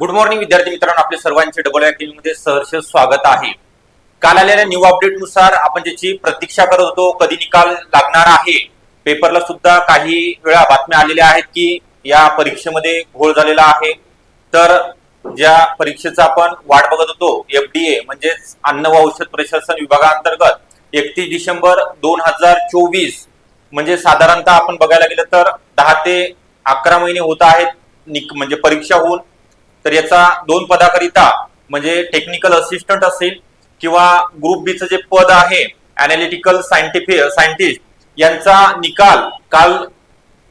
Good morning विद्यार्थी मित्रांनो. आपले सर्वांचे डबल अकॅडमी मध्ये सहर्ष स्वागत आहे. काल आलेल्या न्यू अपडेटनुसार आपण ज्याची प्रतीक्षा करत होतो कधी निकाल लागणार आहे पेपरला सुद्धा काही वेळा बातम्या आलेल्या आहेत की या परीक्षेमध्ये घोळ झालेला आहे. तर ज्या परीक्षेचा आपण वाट बघत होतो एफडीए म्हणजेच अन्न व औषध प्रशासन विभागाअंतर्गत एकतीस डिसेंबर दोन हजार चोवीस म्हणजे साधारणतः आपण बघायला गेलं तर दहा ते अकरा महिने होत आहेत निक- म्हणजे परीक्षा होऊन. तर याचा दोन पदाकरिता म्हणजे टेक्निकल असिस्टंट असेल किंवा ग्रुप बीचं जे पद आहे अनालिटिकल सायंटिफिक सायंटिस्ट यांचा निकाल काल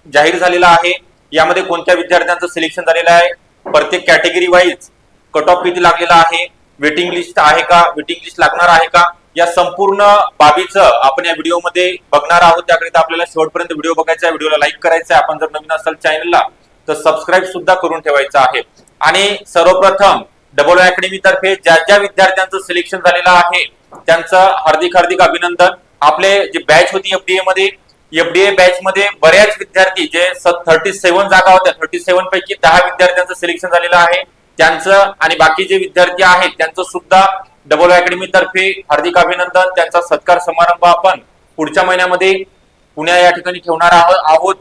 जाहीर झालेला आहे. यामध्ये कोणत्या विद्यार्थ्यांचं सिलेक्शन झालेलं आहे? प्रत्येक कॅटेगरी वाईज कट ऑफ किती लागलेला आहे? वेटिंग लिस्ट आहे का? वेटिंग लिस्ट लागणार आहे का? या संपूर्ण बाबीचं आपण या व्हिडिओमध्ये बघणार आहोत. त्याकरिता आपल्याला शेवटपर्यंत व्हिडिओ बघायचा आहे. व्हिडिओला लाईक करायचा आहे. आपण जर नवीन असाल चॅनलला तर सबस्क्राईब सुद्धा करून ठेवायचं आहे. आणि सर्वप्रथम डबल अकॅडमी तर्फे ज्या ज्या विद्यार्थ्यांचं सिलेक्शन झालेलं आहे त्यांचं हार्दिक हार्दिक अभिनंदन. आपले जे बॅच होती एफडीए मध्ये एफडीए बॅच मध्ये बऱ्याच विद्यार्थी जे थर्टी सेव्हन जागा होत्या थर्टी सेव्हन पैकी दहा विद्यार्थ्यांचं सिलेक्शन झालेलं आहे. त्यांचं आणि बाकी जे विद्यार्थी आहेत त्यांचं सुद्धा डबल अकॅडमी तर्फे हार्दिक अभिनंदन. त्यांचा सत्कार समारंभ आपण पुढच्या महिन्यामध्ये पुण्या या ठिकाणी ठेवणार आहोत आहोत.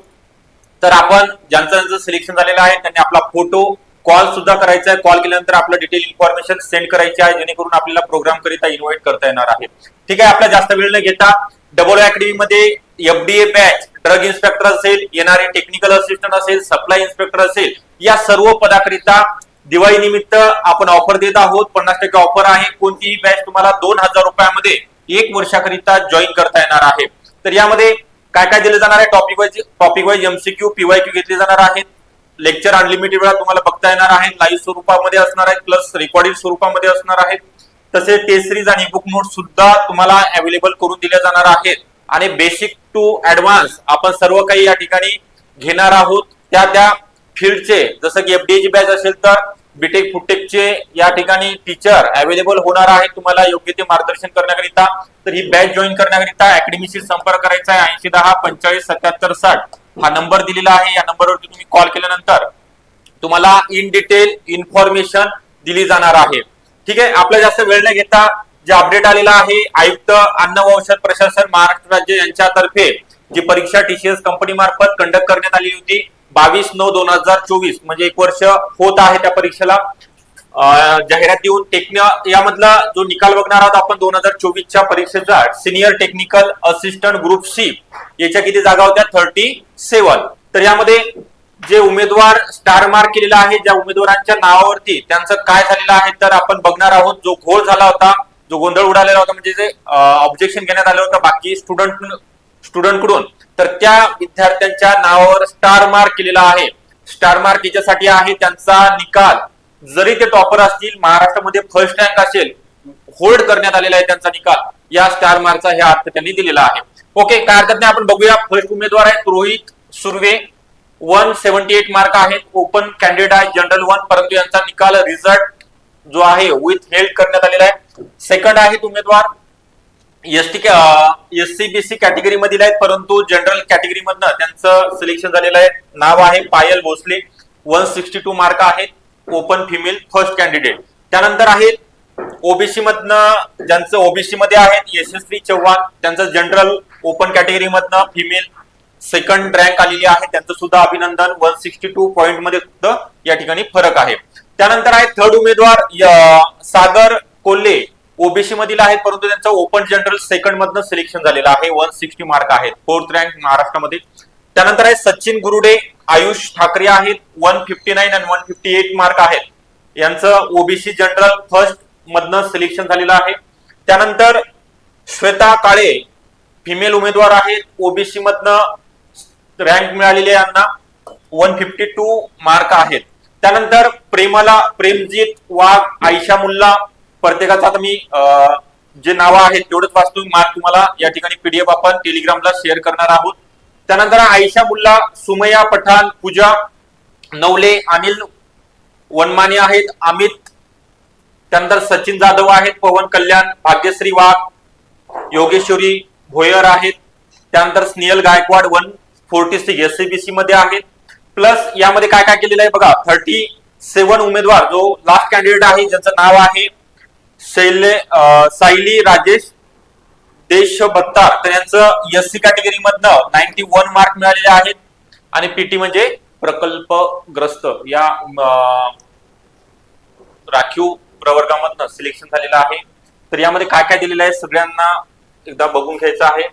तर आपण ज्यांचं ज्यांचं सिलेक्शन झालेलं आहे त्यांनी आपला फोटो कॉल सुद्धा करायचा आहे. कॉल केल्यानंतर आपलं डिटेल इन्फॉर्मेशन सेंड करायची आहे जेणेकरून आपल्याला प्रोग्राम करिता इन्व्हाइट करता येणार आहे. ठीक आहे आपला जास्त वेळ न घेता डबल अकॅडमी मध्ये एफडीए बॅच ड्रग इन्स्पेक्टर असेल येणारे टेक्निकल असिस्टंट असेल सप्लाय इन्स्पेक्टर असेल या सर्व पदाकरिता दिवाळी निमित्त आपण ऑफर देत आहोत. पन्नास टक्के ऑफर आहे. कोणतीही बॅच तुम्हाला दोन हजार रुपयामध्ये एक वर्षाकरिता जॉईन करता येणार आहे. तर यामध्ये काय काय दिलं जाणार आहे? Topic wise topic wise MCQ PYQ घेतले जाणार आहेत लेक्चर अनलिमिटेड वेळा तुम्हाला बघता येणार आहे लाईव्ह स्वरूपामध्ये असणार आहे प्लस रेकॉर्डिंग स्वरूपामध्ये असणार आहेत. तसेच टेस्ट सिरीज आणि बुक नोट सुद्धा तुम्हाला अवेलेबल करून दिल्या जाणार आहेत. आणि बेसिक टू ऍडव्हान्स आपण सर्व काही या ठिकाणी घेणार आहोत. त्या त्या फील्डचे जसं की एफडीएची बॅच असेल तर बीटेक फुटेकचे या ठिकाणी टीचर अवेलेबल होणार आहेत. तुम्हाला योग्य ते मार्गदर्शन करण्याकरिता तर ही बॅच जॉईन करण्याकरिता अकॅडमीशी संपर्क करायचा आहे. ऐंशी दहा पंचेचाळीस सत्याहत्तर साठ. हा नंबर दिलेला आहे. या नंबरवरती तुम्ही कॉल केल्यानंतर तुम्हाला इन डिटेल इन्फॉर्मेशन दिली जाणार आहे. ठीक आहे? आपला जास्त वेळ न घेता जे अपडेट आलेला आहे आयुक्त अन्न व औषध प्रशासन महाराष्ट्र राज्य यांच्यातर्फे जी परीक्षा टीसीएस कंपनी मार्फत कंडक्ट करण्यात आली होती बावीस नऊ दोन हजार चोवीस म्हणजे एक वर्ष होत आहे त्या परीक्षेला. जाहिरात देऊन टेक्न यामधला जो निकाल बघणार आहोत आपण दोन हजार चोवीसच्या परीक्षेचा senior technical assistant group C याच्या किती जागा होत्या? थर्टी सेवन तर यामध्ये जे उमेदवार स्टार मार्क केलेला आहे ज्या उमेदवारांच्या नावावरती त्यांचं काय झालेलं आहे तर आपण बघणार आहोत. जो घोळ झाला होता जो गोंधळ उडालेला होता म्हणजे जे ऑब्जेक्शन घेण्यात आलं होतं बाकी स्टुडंट स्टुडंटकडून तर त्या विद्यार्थ्यांच्या नावावर स्टार मार्क केलेला आहे. स्टार मार्क याच्यासाठी आहे त्यांचा निकाल. जरी ते टॉपर असतील महाराष्ट्रामध्ये फर्स्ट रँक असेल होल्ड करण्यात आलेला आहे त्यांचा निकाल. या स्टार मार्कचा हे अर्थ त्यांनी दिलेला आहे. ओके काय हरकत नाही आपण बघूया. फर्स्ट उमेदवार आहेत Rohit Surve. One seventy eight mark आहेत. ओपन कॅन्डिडेट आहे जनरल वन परंतु यांचा निकाल रिझल्ट जो आहे विथ हेल्ड करण्यात आलेला आहे. सेकंड आहेत उमेदवार. S T S C B C category मधील आहेत. परंतु जनरल कॅटेगरी मधनं त्यांचं सिलेक्शन झालेलं आहे. नाव आहे Payal Bhosale. One sixty two mark आहेत. ओपन फिमेल फर्स्ट कॅन्डिडेट त्यानंतर आहेत ओबीसी मधनं ज्यांचं ओबीसी मध्ये आहेत यशस्वी चव्हाण त्यांचं जनरल ओपन कॅटेगरी मधनं फिमेल सेकंड रँक आलेली आहे. त्यांचं सुद्धा अभिनंदन. वन सिक्स्टी टू पॉईंटमध्ये सुद्धा या ठिकाणी फरक आहे. त्यानंतर आहे थर्ड उमेदवार सागर कोल्हे. ओबीसी मधील आहेत परंतु त्यांचं ओपन जनरल सेकंड मधनं सिलेक्शन झालेलं आहे. वन सिक्स्टी मार्क आहेत. फोर्थ रँक महाराष्ट्रामध्ये. त्यानंतर आहे सचिन गुरुडे आयुष ठाकरे आहेत. वन फिफ्टी नाईन आणि वन फिफ्टी एट मार्क आहेत. यांचं ओबीसी जनरल फर्स्ट मधनं सिलेक्शन झालेलं आहे. त्यानंतर श्वेता काळे फिमेल उमेदवार आहेत. ओबीसी मधनं रँक मिळालेले यांना. वन फिफ्टी टू मार्क आहेत. त्यानंतर प्रेमाला प्रेमजीत वाघ आयशा मुल्ला प्रत्येकाचं आता मी अं, जे नावं आहेत तेवढंच वाचतो मार्क तुम्हाला या ठिकाणी पीडीएफ आपण टेलिग्रामला शेअर करणार आहोत. त्यानंतर आयशा मुल्ला सुमया पठाण पूजा नवले अनिल वनमाने आहेत. अमित त्यानंतर सचिन जाधव आहेत पवन कल्याण भाग्यश्री वाघ योगेश्वरी भोयर आहेत. त्यानंतर Snehal Gaikwad one forty six SCBC मध्ये आहेत. प्लस यामध्ये काय काय केलेलं आहे बघा थर्टी सेवन उमेदवार जो लास्ट कॅन्डिडेट आहे ज्याचं नाव आहे शैले सायली राजेश देश बत्तार. तर यांचं एस सी कॅटेगरी मधनं नाईन्टी वन मार्क मिळालेले आहेत. आणि पीटी म्हणजे प्रकल्पग्रस्त. या राखीव प्रवर्गामधनं सिलेक्शन झालेलं आहे. तर यामध्ये काय काय दिलेलं आहे सगळ्यांना एकदा बघून घ्यायचं आहे.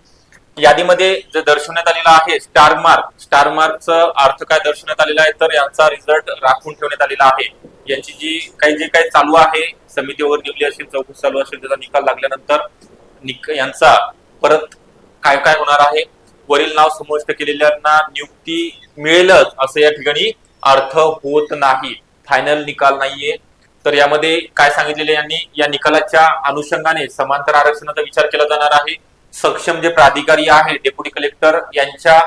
यादीमध्ये जे दर्शवण्यात आलेलं आहे स्टार मार्क स्टार मार्कचा अर्थ काय दर्शवण्यात आलेला आहे तर यांचा रिझल्ट राखून ठेवण्यात आलेला आहे. यांची जी काही जे काही चालू आहे समिती वगैरे असेल चौकशी चालू असेल त्याचा निकाल लागल्यानंतर निक यांचा परत काय काय होणार आहे? वरील नाव समाविष्ट केलेल्यांना नियुक्ती मिळेलच असं या ठिकाणी अर्थ होत नाही. फायनल निकाल नाहीये. तर यामध्ये काय सांगितलेले यांनी? या निकालाच्या अनुषंगाने समांतर आरक्षणाचा विचार केला जाणार आहे. सक्षम जे प्राधिकारी आहे डेप्युटी कलेक्टर यांच्या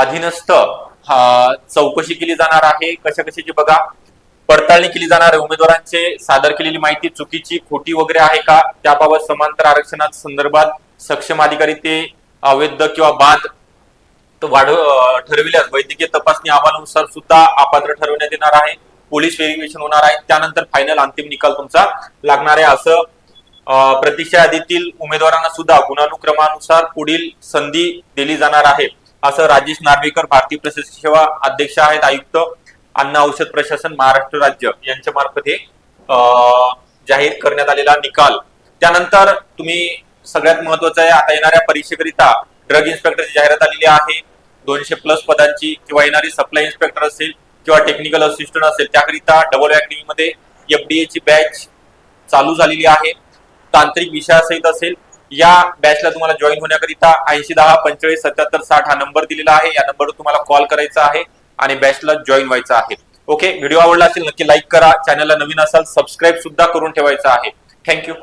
अधीनस्थ चौकशी केली जाणार आहे. कशा कशाची बघा. पडताळणी केली जाणार आहे उमेदवारांचे सादर केलेली माहिती चुकीची खोटी वगैरे आहे का? त्याबाबत समांतर आरक्षणा संदर्भात सक्षम अधिकारी ते अवैध किंवा बाद वाढ ठरविल्यास वैद्यकीय तपासणी अहवालानुसार सुद्धा अपात्र ठरवण्यात येणार आहे. पोलीस व्हेरिफिकेशन होणार आहे. त्यानंतर फायनल अंतिम निकाल तुमचा लागणार आहे. असं प्रतीक्षा यादीतील उमेदवारांना सुद्धा गुणानुक्रमानुसार पुढील संधी दिली जाणार आहे. असं राजेश नार्वेकर भारतीय प्रशासकीय सेवा अध्यक्ष आहेत आयुक्त अन्न औषध प्रशासन महाराष्ट्र राज्य यांच्या मार्फत हे अं, जाहीर करण्यात आलेला निकाल. त्यानंतर तुम्ही सगळ्यात महत्वाचं आहे आता येणाऱ्या परीक्षेकरिता ड्रग इन्स्पेक्टरची जाहिरात आलेली आहे. दोनशे प्लस पदांची किंवा येणारी सप्लाय इन्स्पेक्टर असेल किंवा टेक्निकल असिस्टंट असेल त्याकरिता डबल अकॅडमी मध्ये एफडीए ची बॅच चालू झालेली आहे. तांत्रिक विषयासहित असेल या बॅचला तुम्हाला जॉईन होण्याकरिता ऐंशी दहा पंचेचाळीस सत्याहत्तर साठ हा नंबर दिलेला आहे. या नंबरवर तुम्हाला कॉल करायचा आहे आणि बॅचला जॉईन व्हायचं आहे. ओके व्हिडिओ आवडला असेल नक्की लाईक करा. चॅनलला नवीन असाल सबस्क्राईब सुद्धा करून ठेवायचं आहे. थँक्यू